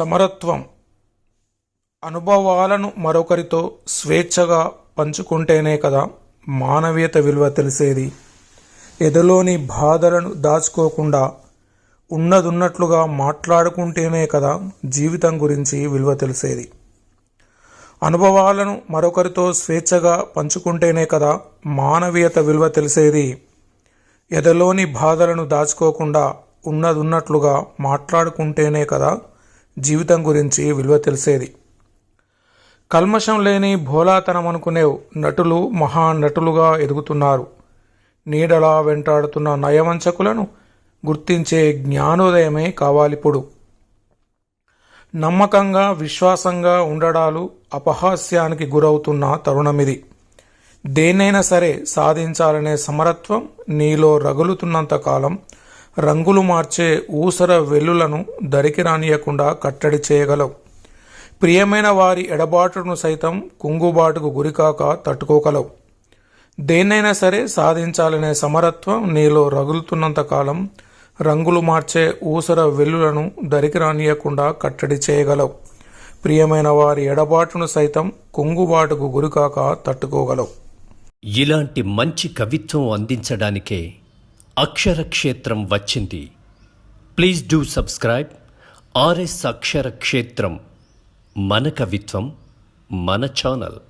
సమరత్వం అనుభవాలను మరొకరితో స్వేచ్ఛగా పంచుకుంటేనే కదా మానవీయత విలువ తెలిసేది. ఎదలోని బాధలను దాచుకోకుండా ఉన్నదున్నట్లుగా మాట్లాడుకుంటేనే కదా జీవితం గురించి విలువ తెలిసేది. అనుభవాలను మరొకరితో స్వేచ్ఛగా పంచుకుంటేనే కదా మానవీయత విలువ తెలిసేది. ఎదలోని బాధలను దాచుకోకుండా ఉన్నదున్నట్లుగా మాట్లాడుకుంటేనే కదా జీవితం గురించి విలువ తెలిసేది. కల్మషం లేని భోలాతనం అనుకునే నటులు మహానటులుగా ఎదుగుతున్నారు. నీడలా వెంటాడుతున్న నయవంచకులను గుర్తించే జ్ఞానోదయమే కావాలిప్పుడు నమ్మకంగా విశ్వాసంగా ఉండడాలు అపహాస్యానికి గురవుతున్న తరుణమిది. దేన్నైనా సరే సాధించాలనే సమరత్వం నీలో రగులుతున్నంత కాలం రంగులు మార్చే ఊసర వెల్లులను దరికి రానియకుండా కట్టడి చేయగలవు. ప్రియమైన వారి ఎడబాటును సైతం కుంగుబాటుకు గురికాక తట్టుకోగలవు. దేన్నైనా సరే సాధించాలనే సమరత్వం నీలో రగులుతున్నంత కాలం రంగులు మార్చే ఊసర వెల్లులను దరికి రానియకుండా కట్టడి చేయగలవు. ప్రియమైన వారి ఎడబాటును సైతం కుంగుబాటుకు గురికాక తట్టుకోగలవు. ఇలాంటి మంచి కవిత్వం అందించడానికే అక్షరక్షేత్రం వచ్చింది. Please do subscribe. RS Aksharakshetram మన కవిత్వం మన ఛానల్.